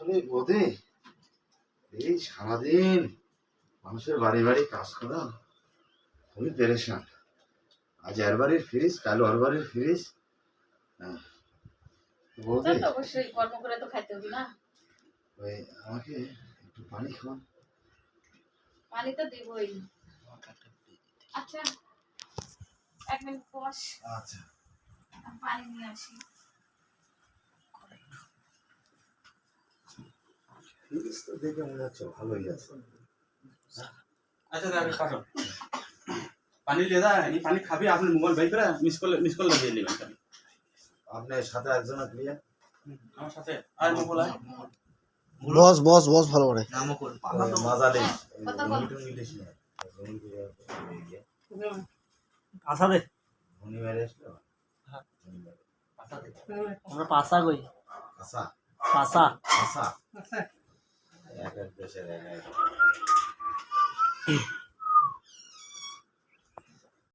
আসলে বোধে এই সারাদিন মানুষের বাড়ি বাড়ি কাজ করা খুবই পেরেশান। আজ এর বাড়ির ফ্রিজ কাল ওর বাড়ির ফ্রিজ হ্যাঁ। তো অবশ্যই কর্ম করে তো খাইতে হবে না। ওই আমাকে একটু পানি খাওয়ান। পানি তো দিবই। আচ্ছা এক মিনিট বস। আচ্ছা। পানি নিয়ে আসি। ফ্রিজ তো দেখে মনে হচ্ছে ভালোই আছে আচ্ছা দাদা পাঠো। পানি লিয়ে দা এই পানি খাবি আপনি মোবাইল বাই করে মিস কল মিস কল লাগিয়ে নেবেন খালি আপনার সাথে একজন ক্লিয়ার? আমার সাথে? আর মোবাইল বস বস বস ভালো করে। বল? মিটুন ইলিশ না পাশা দে। ধনী মেরে আসলো। আমরা পাশা কই? আসা এক এক দেশের এক এক